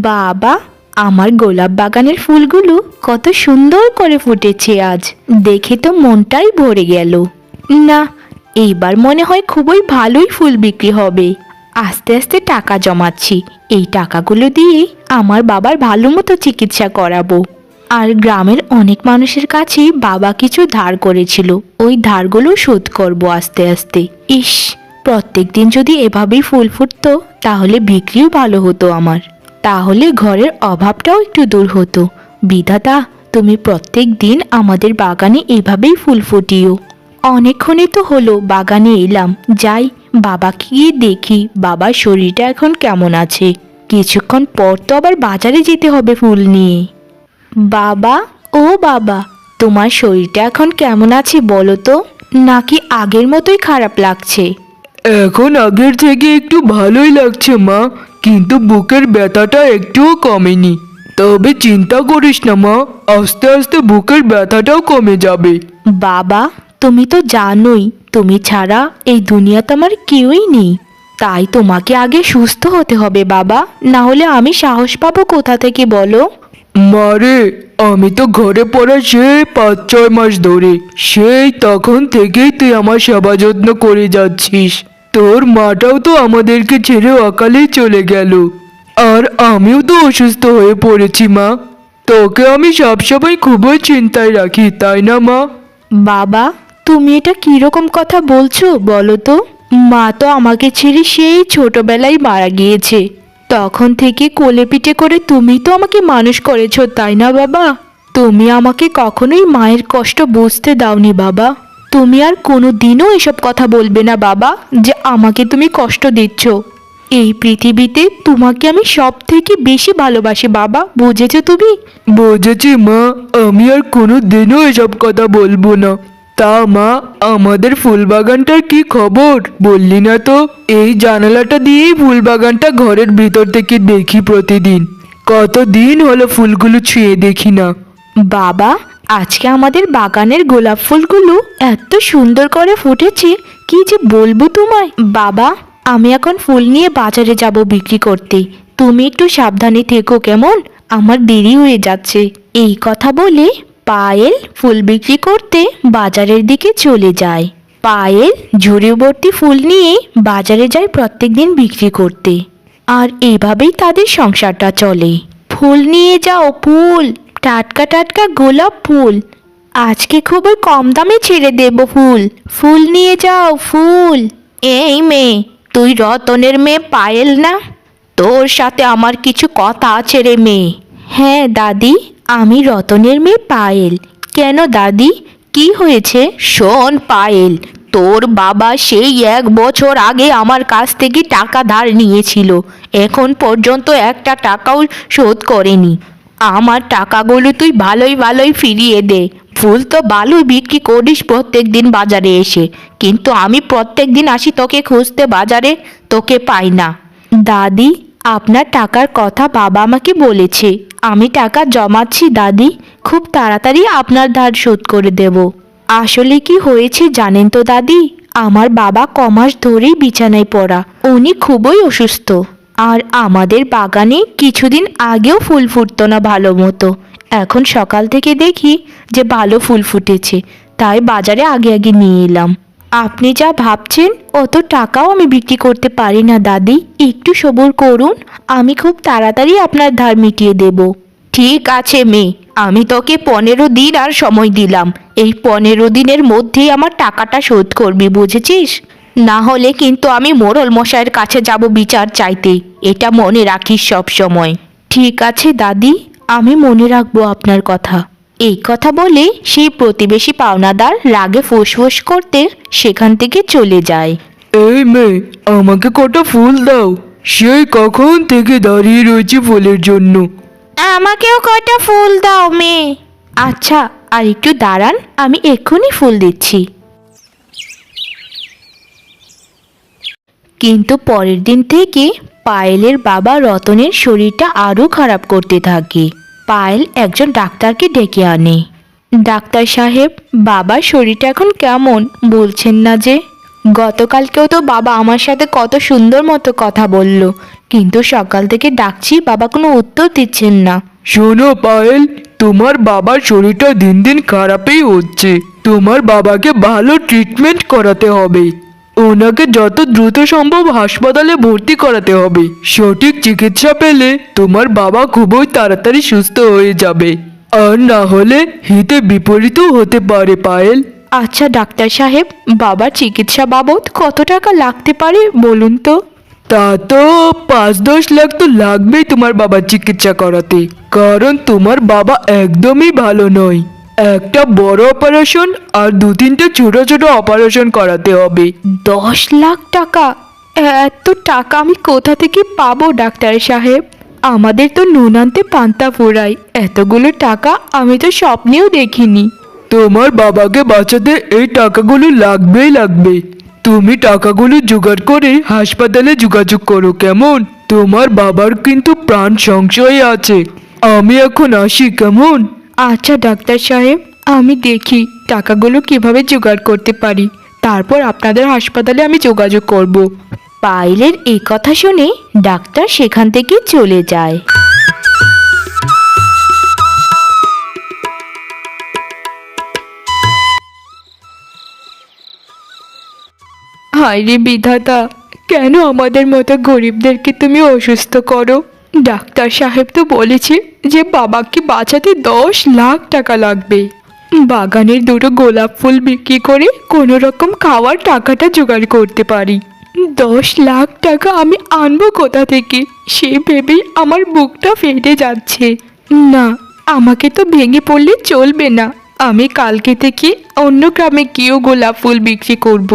বাবা, আমার গোলাপ বাগানের ফুলগুলো কত সুন্দর করে ফুটেছে আজ। দেখে তো মনটাই ভরে গেল। না, এইবার মনে হয় খুবই ভালোই ফুল বিক্রি হবে। আস্তে আস্তে টাকা জমাচ্ছি। এই টাকাগুলো দিয়ে আমার বাবার ভালো মতো চিকিৎসা করাবো। আর গ্রামের অনেক মানুষের কাছে বাবা কিছু ধার করেছিল। ওই ধারগুলো শোধ করব আস্তে আস্তে। ইস প্রত্যেক দিন যদি এভাবেই ফুল ফুটতো, তাহলে বিক্রিও ভালো হতো আমার। তাহলে ঘরের অভাবটাও একটু দূর হতো। বিধাতা, তুমি প্রত্যেক দিন আমাদের বাগানে এভাবেই ফুল ফুটিও। অনেকক্ষণই তো হলো, বাগানে এলাম। যাই, বাবাকে গিয়ে দেখি, বাবার শরীরটা এখন কেমন আছে। কিছুক্ষণ পর তো আবার বাজারে যেতে হবে ফুল নিয়ে। বাবা, ও বাবা, তোমার শরীরটা এখন কেমন আছে বলো তো? নাকি আগের মতোই খারাপ লাগছে? এখন আগের থেকে একটু ভালোই লাগছে মা। কিন্তু বুকের ব্যথাটা একটুও কমেনি। তবে চিন্তা করিস না মা আস্তে আস্তে বুকের ব্যথাটাও কমে যাবে। বাবা তুমি তো জানোই তুমি ছাড়া এই দুনিয়াতে আমার কেউই নেই। তাই তোমাকে আগে সুস্থ হতে হবে বাবা। না হলে আমি সাহস পাবো কোথা থেকে বলো? মারে আমি তো ঘরে পড়া সেই পাঁচ ছয় মাস ধরে। সেই তখন থেকেই তুই আমার সেবা যত্ন করে যাচ্ছিস। তোর মাটাও তো আমাদেরকে ছেড়ে অকালেই চলে গেল। আর আমিও তো অসুস্থ হয়ে পড়েছি, মা। তোকে আমি সবসময় খুবই চিন্তায় রাখি, তাই না, মা? বাবা, তুমি এটা কীরকম কথা বলছো বলো তো? মা তো আমাকে ছেড়ে সেই ছোটবেলায় মারা গিয়েছে। তখন থেকে কোলে পিঠে করে তুমি তো আমাকে মানুষ করেছ, তাই না, বাবা? তুমি আমাকে কখনোই মায়ের কষ্ট বুঝতে দাওনি, বাবা। তুমি আর কোনো দিনও এসব কথা বলবে না বাবা যে আমাকে তুমি কষ্ট দিচ্ছ। এই পৃথিবীতে তোমাকে আমি সব থেকে বেশি ভালোবাসি বাবা বুঝেছ তুমি? বুঝেছি মা আমি আর কোনো দিনও এসব কথা বলব না। তা মা আমাদের ফুল বাগানটার কি খবর? বললি না তো এই জানালাটা দিয়েই ফুল বাগানটা ঘরের ভিতর থেকে দেখি প্রতিদিন। কত দিন হলো ফুলগুলো ছুঁয়ে দেখি না। বাবা আজকে আমাদের বাগানের গোলাপ ফুলগুলো এত সুন্দর করে ফুটেছে, কি যে বলব তোমায়? বাবা, আমি এখন ফুল নিয়ে বাজারে যাব বিক্রি করতে। তুমি একটু সাবধানে থেকো কেমন? আমার দেরি হয়ে যাচ্ছে। এই কথা বলে পায়েল ফুল বিক্রি করতে বাজারের দিকে চলে যায়। পায়েল ঝুড়ি ভর্তি ফুল নিয়ে বাজারে যায় প্রত্যেক দিন বিক্রি করতে। আর এভাবেই তাদের সংসারটা চলে। ফুল নিয়ে যাও ফুল! টাটকা টাটকা গোলাপ ফুল। আজকে খুবই কম দামে ছেড়ে দেব ফুল। ফুল নিয়ে যাও, ফুল। এই মেয়ে, তুই রতনের মেয়ে পায়েল না? তোর সাথে আমার কিছু কথা আছে রে মেয়ে। হ্যাঁ দাদি, আমি রতনের মেয়ে পায়েল। কেন দাদি? কি হয়েছে? শোন পায়েল, তোর বাবা সেই এক বছর আগে আমার কাছ থেকে টাকা ধার নিয়েছিল। এখন পর্যন্ত একটা টাকাও শোধ করেনি। আমার টাকাগুলো তুই ভালোই ভালোই ফিরিয়ে দে। ফুল তো ভালোই বিক্রি করিস প্রত্যেক দিন বাজারে এসে। কিন্তু আমি প্রত্যেক দিন আসি তোকে খুঁজতে বাজারে, তোকে পাই না। দাদি, আপনার টাকার কথা বাবা আমাকে বলেছে। আমি টাকা জমাচ্ছি, দাদি। খুব তাড়াতাড়ি আপনার ধার শোধ করে দেব। আসলে কি হয়েছে জানেন তো, দাদি? আমার বাবা কমাস ধরেই বিছানায় পড়া। উনি খুবই অসুস্থ। আর আমাদের বাগানে কিছুদিন আগেও ফুল ফুটতো না ভালো মতো। এখন সকাল থেকে দেখি যে ভালো ফুল ফুটেছে, তাই বাজারে আগে আগে নিয়ে এলাম। আপনি যা ভাবছেন, অত টাকাও আমি বিক্রি করতে পারি না, দাদি। একটু সবুর করুন, আমি খুব তাড়াতাড়ি আপনার ধার মিটিয়ে দেব। ঠিক আছে মেয়ে, আমি তোকে পনেরো দিন আর সময় দিলাম। এই পনেরো দিনের মধ্যেই আমার টাকাটা শোধ করবি, বুঝেছিস? না হলে কিন্তু আমি মোড়ল মশাইয়ের কাছে যাব বিচার চাইতে। এটা মনে রাখিস সব সময় ঠিক আছে দাদি আমি মনে রাখব আপনার কথা। এই কথা বলে সেই প্রতিবেশী পাওনাদার রাগে ফুসফুস করতে সেখান থেকে চলে যায়। এই মেয়ে আমাকে কটা ফুল দাও। সেই কখন থেকে দাঁড়িয়ে রয়েছে ফুলের জন্য। আমাকেও কয়টা ফুল দাও মেয়ে। আচ্ছা আর একটু দাঁড়ান আমি এক্ষুনি ফুল দিচ্ছি। কিন্তু পরের দিন থেকে পায়েলের বাবা রতনের শরীরটা আরও খারাপ করতে থাকে। পায়েল একজন ডাক্তারকে ডেকে আনে। ডাক্তার সাহেব, বাবার শরীরটা এখন কেমন? বলছেন না যে। গতকালকেও তো বাবা আমার সাথে কত সুন্দর মতো কথা বলল, কিন্তু সকাল থেকে ডাকছি, বাবা কোনো উত্তর দিচ্ছেন না। শোনো পায়েল, তোমার বাবার শরীরটা দিন দিন খারাপই হচ্ছে। তোমার বাবাকে ভালো ট্রিটমেন্ট করাতে হবে। ওনাকে যত দ্রুত সম্ভব হাসপাতালে ভর্তি করাতে হবে। সঠিক চিকিৎসা পেলে তোমার বাবা খুবই তাড়াতাড়ি সুস্থ হয়ে যাবে। আর না হলে হিতে বিপরীতও হতে পারে পায়েল। আচ্ছা ডাক্তার সাহেব বাবার চিকিৎসা বাবদ কত টাকা লাগতে পারে বলুন তো? তা তো পাঁচ দশ লাখ তো লাগবেই তোমার বাবার চিকিৎসা করাতে। কারণ তোমার বাবা একদমই ভালো নয়। একটা বড় অপারেশন আর দু তিনটে ছোট ছোট অপারেশন করাতে হবে। দশ লাখ টাকা? এত টাকা আমি কোথা থেকে পাবো ডাক্তার সাহেব? আমাদের তো নুন আনতে পান্তা ফোরাই এতগুলো টাকা আমি তো স্বপ্নেও দেখিনি। তোমার বাবাকে বাঁচাতে এই টাকাগুলো লাগবেই লাগবে। তুমি টাকাগুলো জোগাড় করে হাসপাতালে যোগাযোগ করো কেমন? তোমার বাবার কিন্তু প্রাণ সংশয় আছে। আমি এখন আসি কেমন? আচ্ছা ডাক্তার সাহেব, আমি দেখি টাকাগুলো কীভাবে জোগাড় করতে পারি। তারপর আপনাদের হাসপাতালে আমি যোগাযোগ করব। পাইলের এই কথা শুনে ডাক্তার সেখান থেকে চলে যায়। হায় রে বিধাতা, কেন আমাদের মতো গরিবদেরকে তুমি অসুস্থ করো? ডাক্তার সাহেব তো বলেছে যে বাবাকে বাঁচাতে দশ লাখ টাকা লাগবে। বাগানের দুটো গোলাপ ফুল বিক্রি করে কোনো রকম খাওয়ার টাকাটা জোগাড় করতে পারি। দশ লাখ টাকা আমি আনব কোথা থেকে? সে ভেবেই আমার বুকটা ফেটে যাচ্ছে। না, আমাকে তো ভেঙে পড়লে চলবে না। আমি কালকে থেকে অন্য গ্রামে গিয়েও গোলাপ ফুল বিক্রি করব।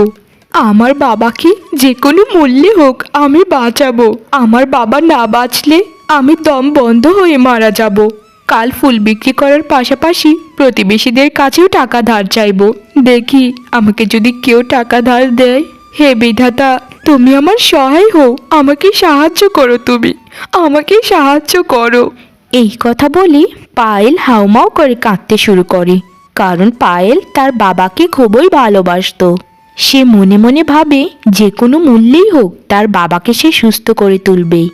আমার বাবাকে যে কোনো মূল্যে হোক আমি বাঁচাবো। আমার বাবা না বাঁচলে আমি দম বন্ধ হয়ে মারা যাব। কাল ফুল বিক্রি করার পাশাপাশি প্রতিবেশীদের কাছেও টাকা ধার চাইব। দেখি আমাকে যদি কেউ টাকা ধার দেয়। হে বিধাতা, তুমি আমার সহায় হো আমাকে সাহায্য করো তুমি। আমাকে সাহায্য করো। এই কথা বলে পায়েল হাউমাউ করে কাঁদতে শুরু করে। কারণ পায়েল তার বাবাকে খুবই ভালোবাসতো। সে মনে মনে ভাবে যে কোনো মূল্যেই হোক তার বাবাকে সে সুস্থ করে তুলবেই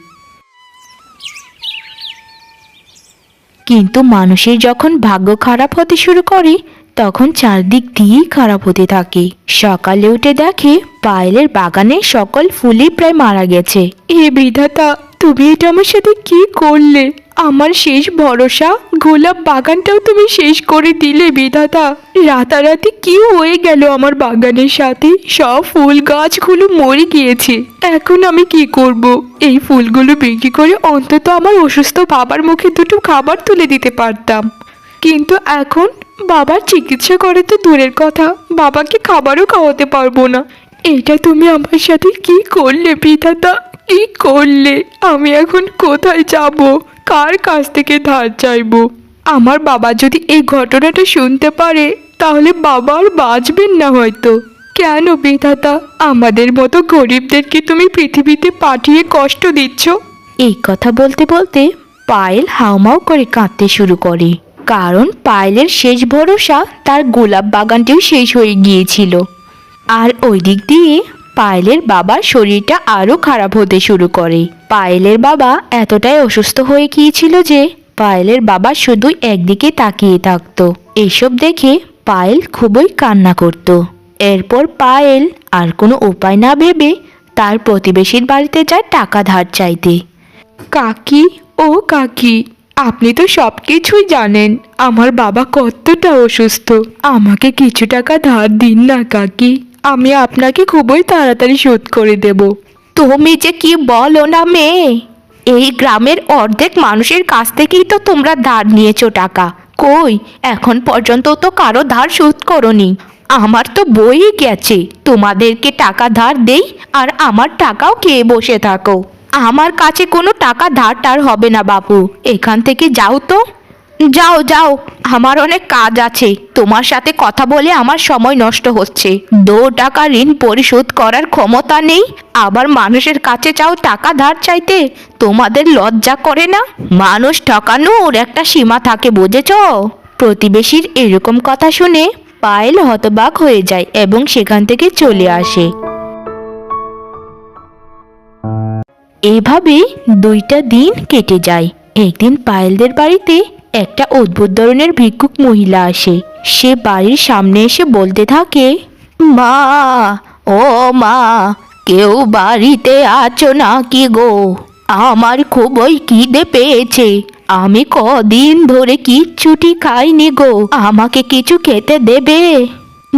কিন্তু মানুষের যখন ভাগ্য খারাপ হতে শুরু করে, তখন চারদিক দিয়েই খারাপ হতে থাকে। সকালে উঠে দেখে পায়েলের বাগানে সকল ফুলই প্রায় মারা গেছে। এ বিধাতা! তুমি এটা আমার সাথে কি করলে? আমার শেষ ভরসা, গোলাপ বাগানটাও তুমি শেষ করে দিলে, বিধাতা। রাতারাতি কি হয়ে গেল আমার বাগানের সাথে? সব ফুল গাছগুলো মরে গিয়েছে। এখন আমি কি করব? এই ফুলগুলো বিক্রি করে অন্তত আমার অসুস্থ বাবার মুখে দুটো খাবার তুলে দিতে পারতাম। কিন্তু এখন বাবার চিকিৎসা করে তো দূরের কথা। বাবাকে খাবারও খাওয়াতে পারব না। এটা তুমি আমার সাথে কি করলে, বিধাতা? কি করলে? আমি এখন কোথায় যাব? কার কাছ থেকে ধার চাইব? আমার বাবা যদি এই ঘটনাটা শুনতে পারে, তাহলে বাবা আর বাঁচবেন না হয়তো। কেন বিধাতা? আমাদের মতো গরিবদেরকে তুমি পৃথিবীতে পাঠিয়ে কষ্ট দিচ্ছ? এই কথা বলতে বলতে পায়েল হাউমাউ করে কাঁদতে শুরু করে। কারণ পায়েলের শেষ ভরসা তার গোলাপ বাগানটিও শেষ হয়ে গিয়েছিল। আর ওই দিক দিয়ে পায়েলের বাবার শরীরটা আরও খারাপ হতে শুরু করে। পায়েলের বাবা এতটাই অসুস্থ হয়ে গিয়েছিল যে পায়েলের বাবা শুধু একদিকে তাকিয়ে থাকতো। এসব দেখে পায়েল খুবই কান্না করত। এরপর পায়েল আর কোনো উপায় না ভেবে তার প্রতিবেশীর বাড়িতে যায় টাকা ধার চাইতে। কাকি, ও কাকি, আপনি তো সব কিছুই জানেন, আমার বাবা কতটা অসুস্থ। আমাকে কিছু টাকা ধার দিন না, কাকি। আমি আপনাকে খুবই তাড়াতাড়ি শোধ করে দেব। তুমি যে কি বলো না মেয়ে? এই গ্রামের অর্ধেক মানুষের কাছ থেকেই তো তোমরা ধার নিয়েছো টাকা। কই, এখন পর্যন্ত তো কারও ধার শোধ করনি। আমার তো বই গেছে, তোমাদেরকে টাকা ধার দেই আর আমার টাকাও খেয়ে বসে থাকো। আমার কাছে কোনো টাকা ধার টার হবে না বাপু, এখান থেকে যাও তো। যাও যাও, আমার অনেক কাজ আছে। তোমার সাথে কথা বলে আমার সময় নষ্ট হচ্ছে। দু টাকা ঋণ পরিশোধ করার ক্ষমতা নেই। আবার মানুষের কাছে চাও টাকা ধার চাইতে? তোমাদের লজ্জা করে না? মানুষ ঠকানো ওর একটা সীমা থাকে, বুঝেছ? প্রতিবেশীর এরকম কথা শুনে পায়েল হতবাক হয়ে যায় এবং সেখান থেকে চলে আসে। এভাবে দুইটা দিন কেটে যায়। একদিন পায়েলদের বাড়িতে একটা অদ্ভুত ধরনের ভিক্ষুক মহিলা আসে। সে বাড়ির সামনে এসে বলতে থাকে, মা, ও মা, কেউ বাড়িতে আছো নাকি গো? আমার খুবই খিদে পেয়েছে। আমি কদিন ধরে কিচ্ছুটি খাইনি গো। আমাকে কিছু খেতে দেবে?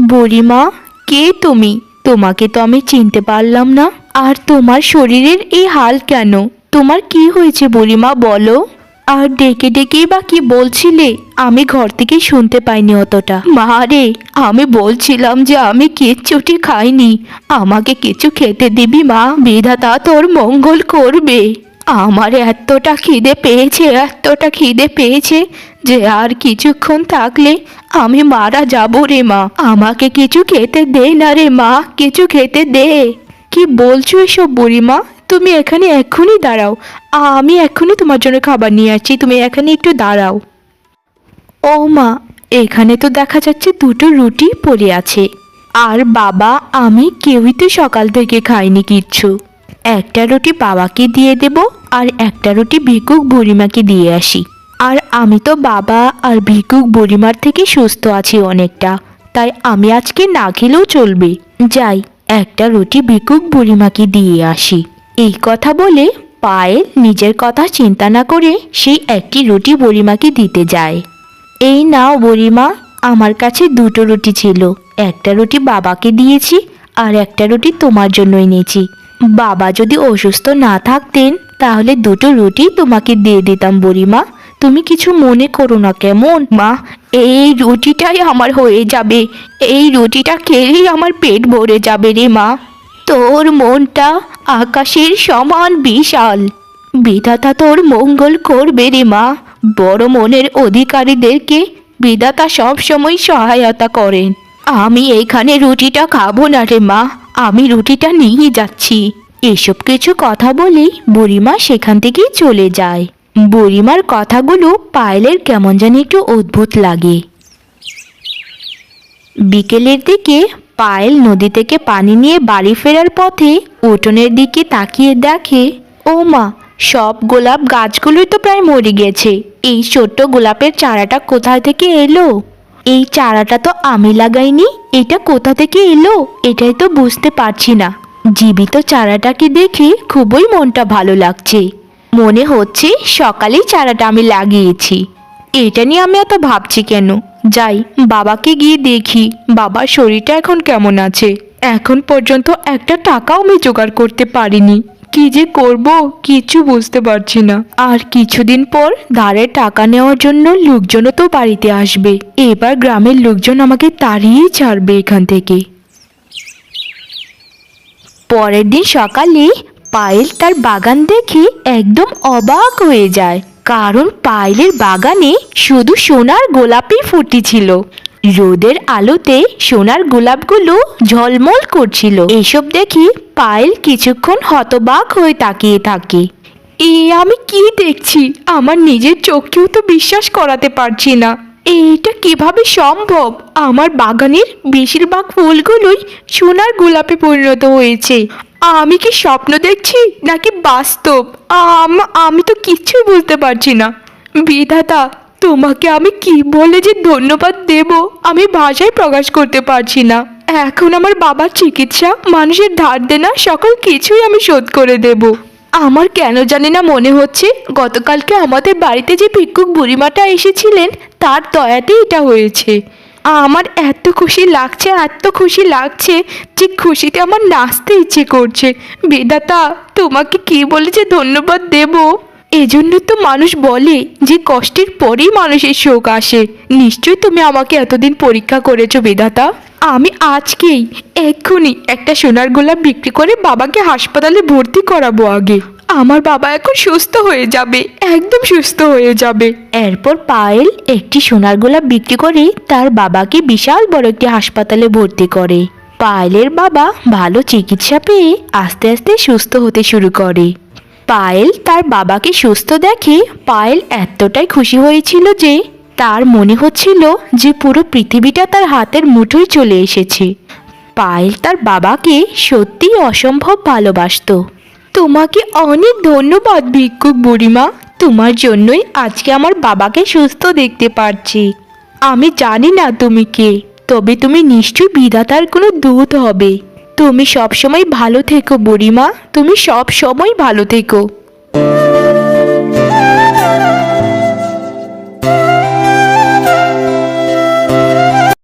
বুড়িমা, কে তুমি? তোমাকে তো আমি চিনতে পারলাম না। আর তোমার শরীরের এই হাল কেন? তোমার কি হয়েছে বুড়িমা, বলো? আর ডেকে ডেকেই বা কি বলছিলে? আমি ঘর থেকে শুনতে পাইনি অতটা। মা রে, আমি বলছিলাম যে আমি কিচ্ছুটি খাইনি। আমাকে কিছু খেতে দিবি মা, বিধাতা তোর মঙ্গল করবে। আমার এতটা খিদে পেয়েছে, এতটা খিদে পেয়েছে যে আর কিছুক্ষণ থাকলে আমি মারা যাব রে মা। আমাকে কিছু খেতে দে না রে মা, কিছু খেতে দে। কি বলছো এসব বুড়িমা? তুমি এখানে এক্ষুনি দাঁড়াও। আমি এখনই তোমার জন্য খাবার নিয়ে আসছি, তুমি এখানে একটু দাঁড়াও। ও মা, এখানে তো দেখা যাচ্ছে দুটো রুটি পড়ে আছে। আর বাবা, আমি কেউই তো সকাল থেকে খাইনি কিচ্ছু। একটা রুটি বাবাকে দিয়ে দেব, আর একটা রুটি ভিকুক বুড়িমাকে দিয়ে আসি। আর আমি তো বাবা আর ভিকুক বুড়িমার থেকে সুস্থ আছি অনেকটা, তাই আমি আজকে না খেলেও চলবে। যাই, একটা রুটি ভিকুক বুড়িমাকে দিয়ে আসি। এই কথা বলে পায়েল নিজের কথা চিন্তা না করে সেই একটি রুটি বুড়িমাকে দিতে যায়। এই নাও বুড়িমা, আমার কাছে দুটো রুটি ছিল। একটা রুটি বাবাকে দিয়েছি আর একটা রুটি তোমার জন্য এনেছি। বাবা যদি অসুস্থ না থাকতেন, তাহলে দুটো রুটি তোমাকে দিয়ে দিতাম বুড়িমা। তুমি কিছু মনে করো না কেমন? মা, এই রুটিটাই আমার হয়ে যাবে। এই রুটিটা খেলেই আমার পেট ভরে যাবে রে মা। তোর মনটা আকাশের সমান বিশাল। বিধাতা তোর মঙ্গল করবে রে মা। বড় মনের অধিকারীদেরকে বিধাতা সবসময় সহায়তা করেন। আমি এইখানে রুটিটা খাব না রে মা। আমি রুটিটা নিয়ে যাচ্ছি। এসব কিছু কথা বলেই বুড়িমা সেখান থেকেই চলে যায়। বুড়িমার কথাগুলো পায়েলের কেমন জানি একটু অদ্ভুত লাগে। বিকেলের দিকে পায়েল নদী থেকে পানি নিয়ে বাড়ি ফেরার পথে উঠোনের দিকে তাকিয়ে দেখে, ও মা, সব গোলাপ গাছগুলোই তো প্রায় মরে গেছে। এই ছোট্ট গোলাপের চারাটা কোথা থেকে এলো? এই চারাটা তো আমি লাগাইনি, এটা কোথা থেকে এলো? এটাই তো বুঝতে পারছি না। জীবিত চারাটাকে দেখে খুবই মনটা ভালো লাগছে। মনে হচ্ছে সকালেই চারাটা আমি লাগিয়েছি। এটা নিয়ে আমি এত ভাবছি কেন? যাই, বাবাকে গিয়ে দেখি। বাবার শরীরটা এখন কেমন আছে? এখন পর্যন্ত একটা টাকাও আমি জোগাড় করতে পারিনি। কি যে করব, কিছু বুঝতে পারছি না। আর কিছুদিন পর ধারে টাকা নেওয়ার জন্য লোকজনও তো বাড়িতে আসবে। এবার গ্রামের লোকজন আমাকে তাড়িয়ে ছাড়বে এখান থেকে। পরের দিন সকালে পায়েল তার বাগান দেখে একদম অবাক হয়ে যায়। কারণ পায়েলের বাগানে শুধু সোনার গোলাপই ফুটেছিল রোদের আলোতে সোনার গোলাপগুলো ঝলমল করছিল। এসব দেখি পায়েল কিছুক্ষণ হতবাক হয়ে তাকিয়ে থাকে। এ আমি কি দেখছি? আমার নিজের চোখকেও তো বিশ্বাস করাতে পারছি না। এইটা কীভাবে সম্ভব? আমার বাগানের বেশিরভাগ ফুলগুলোই সোনার গোলাপে পরিণত হয়েছে। আমি কি স্বপ্ন দেখছি নাকি বাস্তব? আম- তো কিচ্ছুই বুঝতে পারছি না। বিধাতা, তোমাকে আমি কি বলে যে ধন্যবাদ দেব, আমি ভাষায় প্রকাশ করতে পারছি না। এখন আমার বাবার চিকিৎসা, মানুষের ধার দেনা, সকল কিছুই আমি শোধ করে দেব। আমার কেন জানি না মনে হচ্ছে, গতকালকে আমাদের বাড়িতে যে ভিক্ষুক বুড়িমাটা এসেছিলেন, তার দয়াতে এটা হয়েছে। আমার এত খুশি লাগছে, এত খুশি লাগছে যে খুশিতে আমার নাচতে ইচ্ছে করছে। বেদাতা, তোমাকে কি বলে যে ধন্যবাদ দেব? এজন্য তো মানুষ বলে যে কষ্টের পরেই মানুষের শোক আসে। নিশ্চয়ই তুমি আমাকে এতদিন পরীক্ষা করেছ, বেদাতা। আমি আজকেই এক্ষুনি একটা সোনার গোলাপ বিক্রি করে বাবাকে হাসপাতালে ভর্তি করাবো আগে। আমার বাবা এখন সুস্থ হয়ে যাবে, একদম সুস্থ হয়ে যাবে। এরপর পায়েল একটি সোনার গোলাপ বিক্রি করে তার বাবাকে বিশাল বড় একটি হাসপাতালে ভর্তি করে। পায়েলের বাবা ভালো চিকিৎসা পেয়ে আস্তে আস্তে সুস্থ হতে শুরু করে। পায়েল তার বাবাকে সুস্থ দেখে পায়েল এতটাই খুশি হয়েছিল যে তার মনে হচ্ছিল যে পুরো পৃথিবীটা তার হাতের মুঠোয় চলে এসেছে। পায়েল তার বাবাকে সত্যিই অসম্ভব ভালোবাসতো। তোমাকে অনেক ধন্যবাদ ভিক্ষুক বুড়িমা। তোমার জন্যই আজকে আমার বাবাকে সুস্থ দেখতে পারছি। আমি জানি না তুমি কে, তবে তুমি নিশ্চয়ই বিধাতার কোনো দূত হবে। তুমি সবসময় ভালো থেকো বুড়িমা, তুমি সব সময় ভালো থেকো।